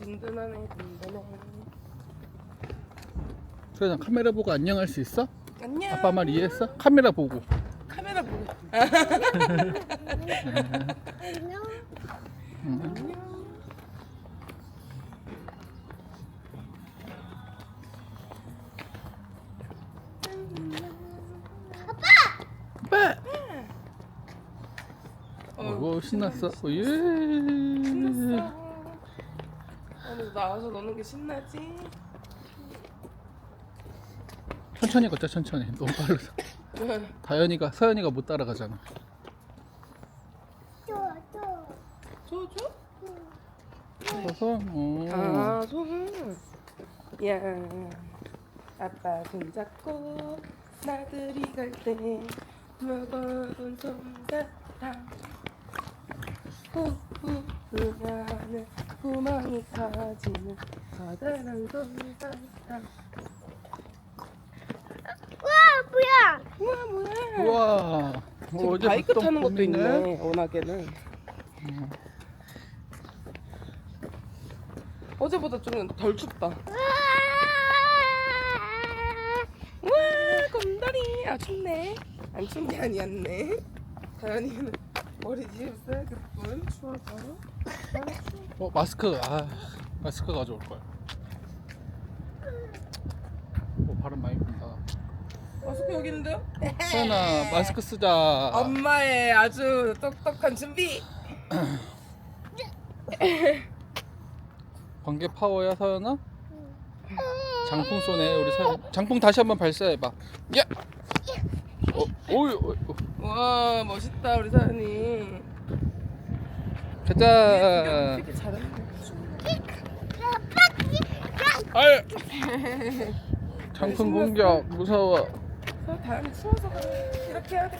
아주 든든하네 든든해 소연아 카메라 보고 안녕할 수 있어? 안녕 아빠 말 이해했어? 카메라 보고 카메라 보고 응. 안녕 아빠! 어, 신났어 어, 예 신났어 오늘 나와서 노는 게 신나지? 천천히 걷자 천천히 너무 빨라서 다현이가 서연이가 못 따라가잖아 줘 줘? 그래서 어. 아 손. 야 아빠 손 잡고 나들이 갈때 무거운 솜사탕 후 후 안에 구멍이 터지는 커다란 솜사탕 와 뭐야? 우와 뭐야? 우와. 저기 어제 바이크 봤던 타는 것도 봄이네. 있네 워낙에는. 어제보다 좀 덜 춥다. 우와! 곰돌이. 아 춥네. 안게 아니었네. 다현이는 머리 뒤집어야겠군 추워서 어 마스크 아 마스크 가져올 거야 오 바람 많이 분다 마스크 여기 있는데요? 서연아 마스크 쓰자 엄마의 아주 똑똑한 준비 번개 파워야 서연아? 장풍 쏘네 우리 서연 장풍 다시 한번 발사해봐 야! 어, 오이 어, 어. 와 멋있다 우리 사연이 가자 아유. 장풍 공격 무서워. 어, 다현이 추워서 그래. 이렇게 해야 돼.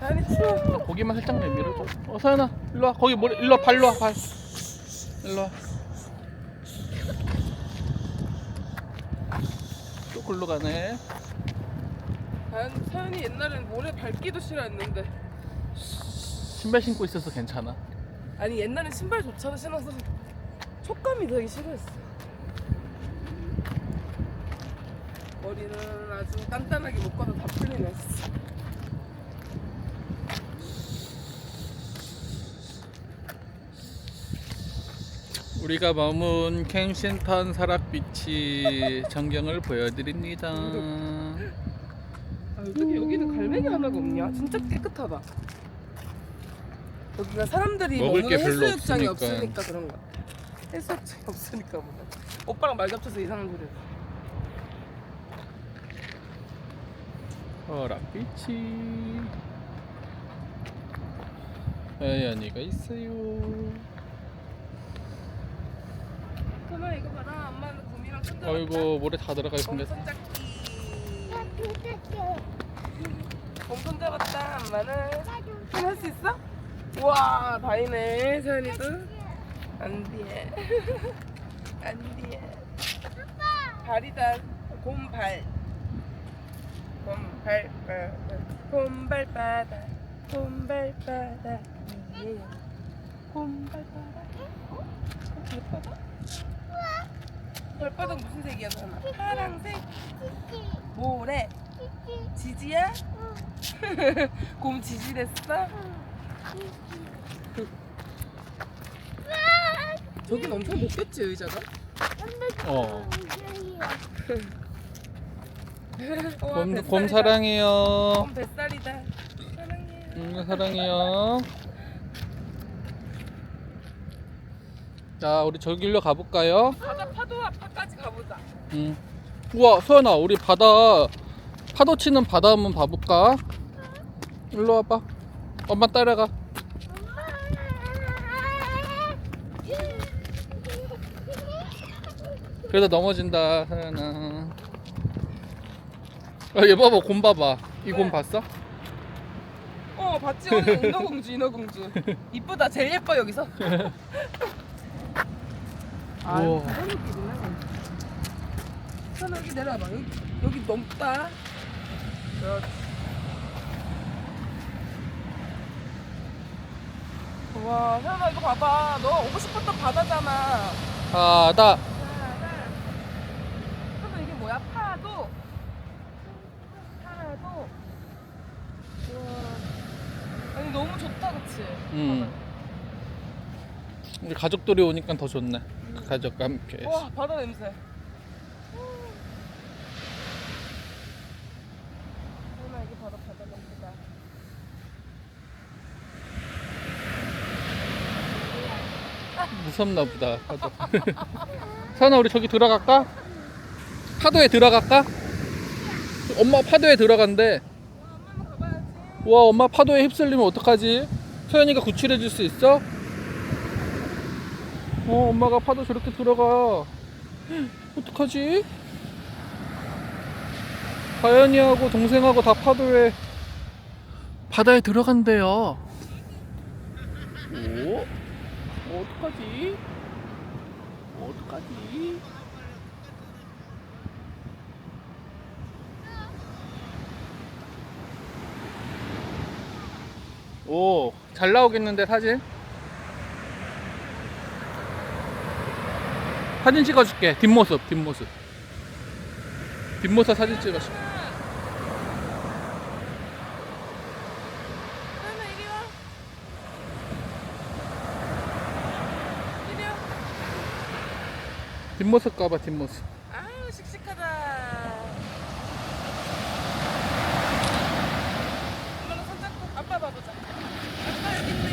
다현이 추워. 고기만 살짝 내밀어줘. 어 서연아 일로 와. 거기 머리 일로 와. 발로 와 발. 일로 와. 또 글로 가네. 다현, 서현이 옛날엔 모래 밟기도 싫어했는데. 신발 신고 있어서 괜찮아 아니 옛날엔 신발조차도 신어서 촉감이 되게 싫어했어. 머리는 아주 단단하게 묶어서 다 풀리네. 우리가 머문 켄싱턴 사락비치 전경을 보여드립니다 아, 어떻게 여기는 갈매기 하나가 없냐? 진짜 깨끗하다. 여기가 사람들이 먹을 게 별로 해수욕장이 없으니까. 없으니까 그런 거야. 해수욕장이 없으니까 보다. 오빠랑 말 겹쳐서 이상한 소리. 했어. 사락비치 아연이가 있어요 그만 이거 봐라. 엄마는 곰이랑 손잡았다. 아이고 모래 다 들어가 곰 있는데 손잡기. 곰 손잡았다. 엄마는 할수 있어? 우와 다이네 세연이도. 안 돼. 안 돼. 발이다. 곰발. 곰발바닥. 곰발바닥. 곰발바닥. 예. 곰발바닥. 어? 발바닥? 발바닥 무슨 색이야, 나나? 파랑색, 모래, 지지야? 곰 지지 됐어? 저긴 엄청 높겠지 의자가? 어 우와, 곰, 뱃살이다. 곰 사랑해요 곰 뱃살이다. 사랑해. 음, 사랑해요 자 우리 저 길로 가볼까요? 바다 파도 앞까지 가보자. 음. 우와 소연아 우리 바다 파도 치는 바다 한번 봐볼까? 일로 와봐 엄마 따라가 그래도 넘어진다 소연아 아, 얘 봐봐 곰 봐봐 이곰 봤어? 어 봤지 오늘 인어공주 인어공주 이쁘다 제일 예뻐 여기서. 아 우와. 그런 느낌이네. 선 여기 내려와봐 여기 여기 넘다. 와, 세연아 이거 봐봐. 너 오고 싶었던 바다잖아. 바다. 그러면 이게 뭐야? 파도? 파도? 우와. 아니 너무 좋다 그치? 음. 우리 가족들이 오니까 더 좋네. 가족과 함께. 와 바다 냄새 설마 이게 바로 바다 냄새다 무섭나 보다. 파도. 사나 우리 저기 들어갈까? 파도에 들어갈까? 엄마 파도에 들어간대. 엄마 가봐야지 와 엄마 파도에 휩쓸리면 어떡하지? 소연이가 구출해 줄 수 있어? 어 엄마가 파도 저렇게 들어가 어떡하지? 다현이하고 동생하고 다 파도에 바다에 들어간대요 오? 어떡하지? 어떡하지? 오, 잘 나오겠는데 사진? 사진 찍어줄게. 뒷모습, 뒷모습. 뒷모습 사진 찍어줄게. 뒷모습 가봐, 뒷모습. 아유 씩씩하다 엄마가 손잡고 아빠 봐보자 아빠 여기 있네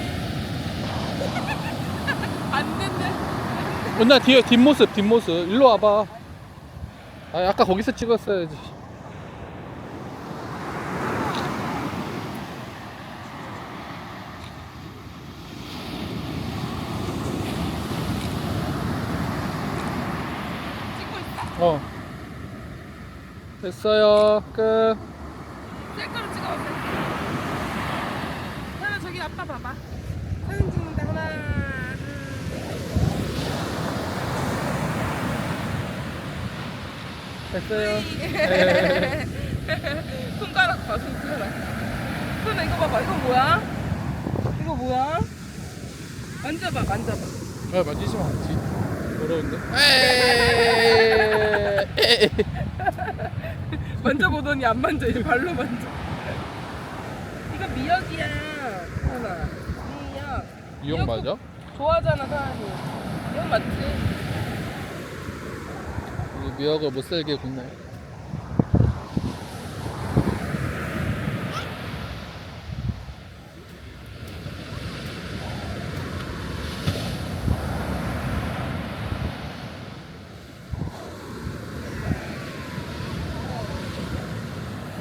안 됐네 언나 뒤에 뒷모습, 뒷모습. 일로 와봐. 아, 아까 거기서 찍었어야지. 어. 됐어요. 끝. 셀카로 찍어보세요 하나 저기 아빠 봐봐 사진 찍는다 하나 됐어요. 둘 손가락 봐 손가락 손아 이거 봐봐 이거 뭐야? 이거 뭐야? 만져봐 만져봐 아, 만지지 마. 뒤. 더러운데? 에이. 만져보더니 안 만져 이제 발로 만져 이거 미역이야 하나 미역 미역 맞아? 좋아하잖아 사람이 미역 맞지? 이 미역을 못 살게 굽네.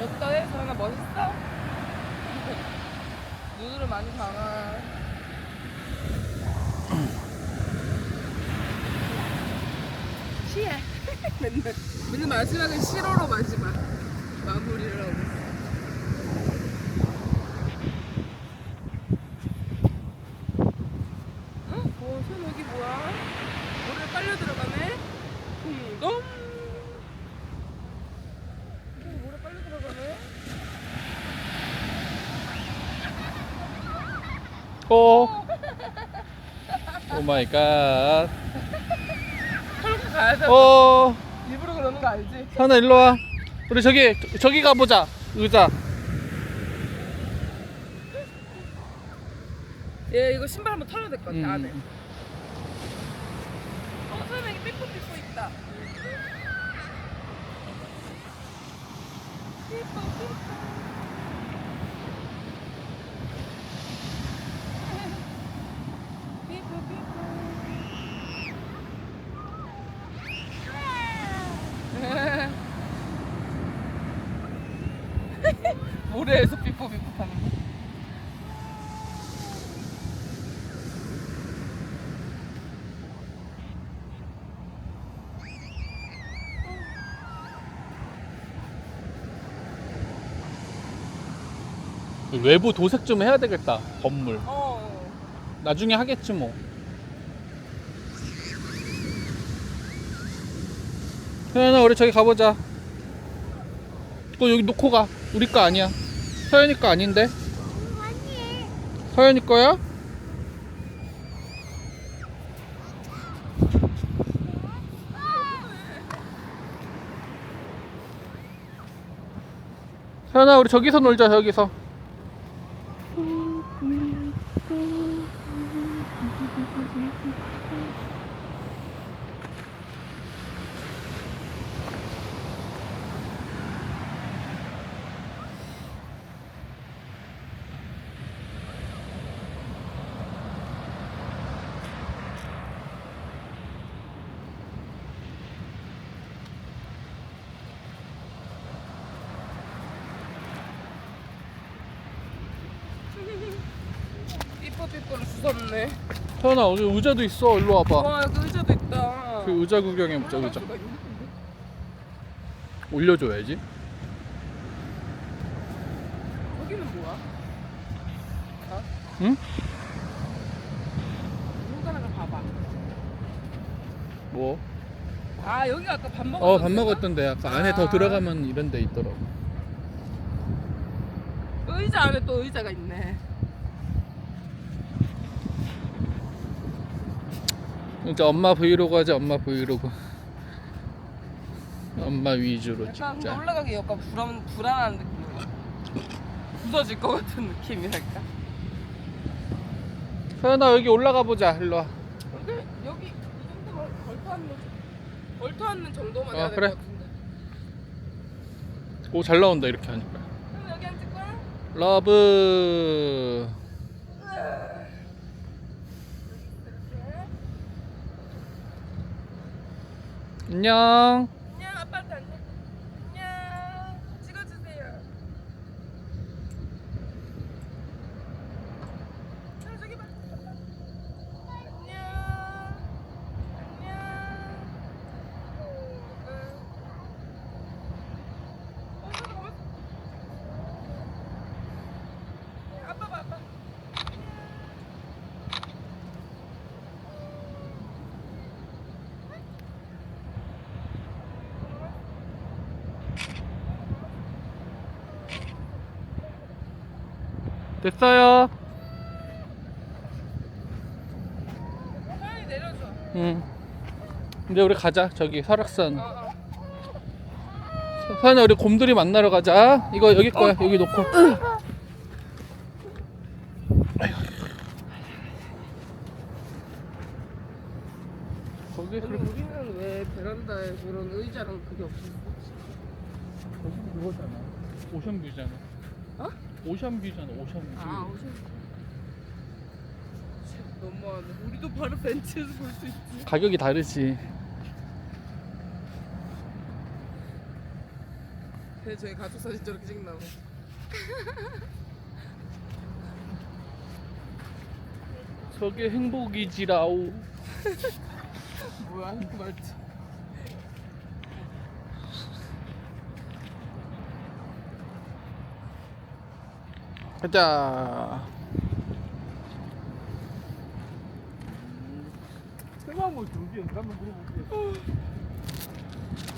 어떠해? 서연아 멋있어? 눈으로 많이 강아 시해 맨날 맨날 마지막에 시로로 마지막 마무리를 하고 있어 어? 어, 손 여기 뭐야? 물에 빨려 들어가네? 풍덩 어, 물에 빨려 들어가네? 오. 오 마이 갓. 털고 가야 돼 오. 일부러 그러는 거 알지? 하나 일로 와. 우리 저기 저기 가보자. 의자. 얘 이거 신발 한번 털어야 될 것 같아 안에 음. 어 선생님 여기 삐뽀 삐뽀 있다 삐뽀 삐뽀 삐뽀 모래에서 삐뽀 삐뽀 하는 거 외부 도색 좀 해야 되겠다. 건물. 어. 나중에 하겠지 뭐. 서연아 우리 저기 가보자. 그거 여기 놓고 가. 우리 거 아니야. 서연이 거 아닌데? 아니. 서연이 거야? 서연아 우리 저기서 놀자 저기서 삐뽀를 주웠네. 현아 여기 의자도 있어 일로 와봐 와, 그 의자도 있다. 그 의자 구경해 보자 의자 수가 있네. 올려줘야지 여기는 뭐야? 어? 응? 손가락을 봐봐. 뭐? 아, 여기 아까 밥 먹었던 어 밥? 먹었던데 아까 안에 더 아. 들어가면 이런 데 있더라고 의자 안에 또 의자가 있네. 이제 엄마 브이로그 하자 엄마 브이로그 엄마 위주로 약간 근데 찍자 올라가기 약간 불안 불안한 느낌이야. 부서질 것 같은 느낌이랄까. 서연아 여기 올라가 보자 일로 와 근데 여기 이 정도만 걸터 앉는 걸터 앉는 정도만 어, 해야 될 그래. 것 같은데. 오 잘 나온다 이렇게 하니까 그럼 여기 앉을 거야? 러브 안녕 안녕 아빠한테 안녕. 안녕. 찍어주세요. 자, 저기 봐. 안녕. 안녕. 응. 어, 잠깐만. 아빠 봐, 아빠. 됐어요. 빨리 내려줘. 응. 이제 우리 가자. 저기 설악산. 어, 어. 서연아 우리 곰돌이 만나러 가자. 이거 여기 거야. 여기 놓고. 거기 근데 우리는 왜 베란다에 그런 의자랑 그게 없었어? 저기 그거잖아. 오션뷰잖아. 어? 오션뷰잖아 오션뷰 아, 오션. 너무하네. 우리도 바로 벤치에서 볼 수 있지. 가격이 다르지 근데 저희 가족 사진 저렇게 찍나고. 저게 행복이지라오 뭐야? 그 말투. 가자 설마 준비 한번 물어볼게.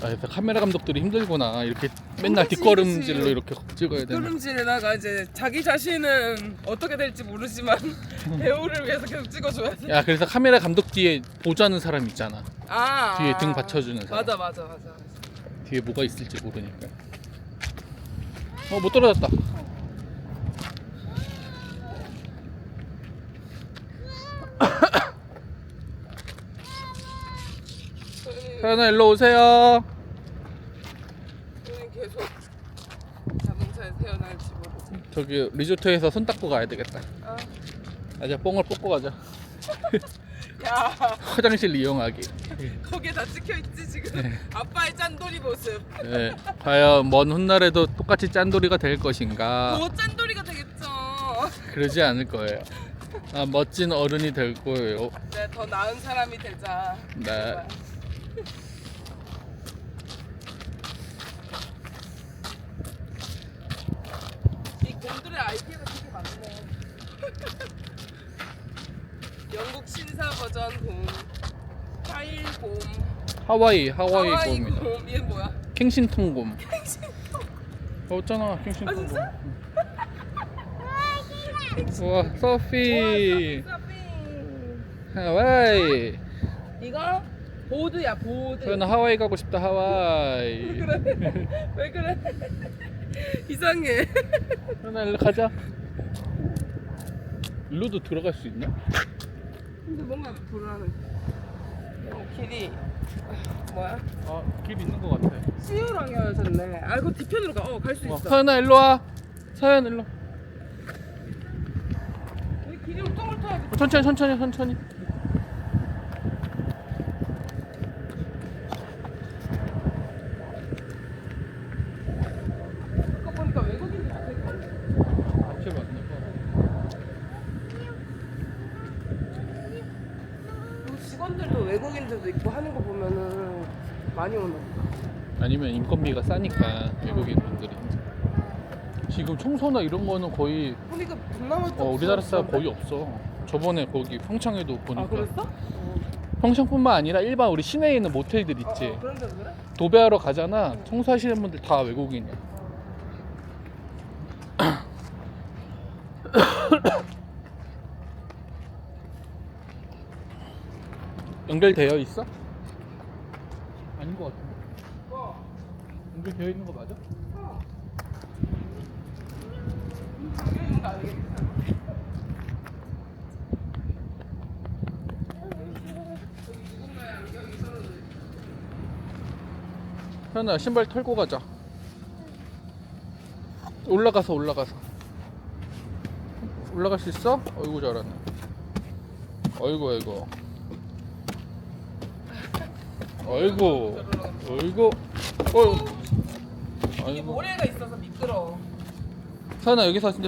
아, 그래서 카메라 감독들이 힘들구나 이렇게 맨날 그치, 뒷걸음질로 그치. 이렇게 찍어야 되는 걸음질에다가 이제 자기 자신은 어떻게 될지 모르지만 배우를 위해서 계속 찍어줘야지. 야 그래서 카메라 감독 뒤에 보자는 사람 있잖아 아. 뒤에 아. 등 받쳐주는 사람 맞아, 맞아, 맞아. 뒤에 뭐가 있을지 모르니까 어 못 떨어졌다 서연아 일로 오세요 저희는 계속 자동차에 태어날지 모르지. 저기 리조트에서 손 닦고 가야 되겠다 아. 아자 뽕을 뽑고 가자 야. 화장실 이용하기 거기에 다 찍혀 있지 지금 네. 아빠의 짠돌이 모습. 네. 과연 먼 훗날에도 똑같이 짠돌이가 될 것인가 뭐 짠돌이가 되겠죠. 그러지 않을 거예요 아, 멋진 어른이 될 거예요 네, 더 나은 사람이 되자. 네. 제발. 이 곰들의 아이디어가 되게 많네. 영국 신사 버전 곰, 파일 곰, 하와이 하와이 하와이 곰이다 곰. 얘 뭐야? 킹신통 곰 어, 없잖아 킹신통 아, 곰 진짜? 우와 서핑. 하와이 이거 보드야 보드. 저는 하와이 가고 싶다 하와이 그래? 왜 그래? 이상해. 현아 일로 가자. 일로도 들어갈 수 있나? 근데 뭔가 불안해. 어, 길이 아, 뭐야? 아, 길 있는 것 같아. 시우랑 헤어졌네. 아 이거 뒤편으로 가. 어 갈 수 어, 있어. 서연아 일로 와. 서연 일로. 길이 울퉁불퉁하게. 어, 천천히 천천히 천천히. 아까 보니까 외국인들 같아. 같이 맞나 봐. 그리고 직원들도 외국인들도 있고 하는 거 보면은 많이 오나 보다. 아니면 인건비가 싸니까 외국인 분들이. 지금 청소나 이런 거는 거의 보니까 동남아 쪽 어, 우리나라 사람? 거의 없어. 저번에 거기 평창에도 보니까 아 그랬어? 평창뿐만 아니라 일반 우리 시내에 있는 모텔들 있지. 어, 어, 그런 데도 그래? 도배하러 가잖아. 청소하시는 분들 다 외국인이야. 연결되어 있어? 아닌 것 같은데. 어. 연결되어 있는 거 맞아? 어. 여기 있는 거 아니겠지? 현아 신발 털고 가자. 올라가서 올라가서. 올라갈 수 있어? 어이구 잘하네. 어이구 어이구. 어이구 어이구 어이 구. 이 아이고. 모래가 있어서 미끄러워. 서연아 여기서 진짜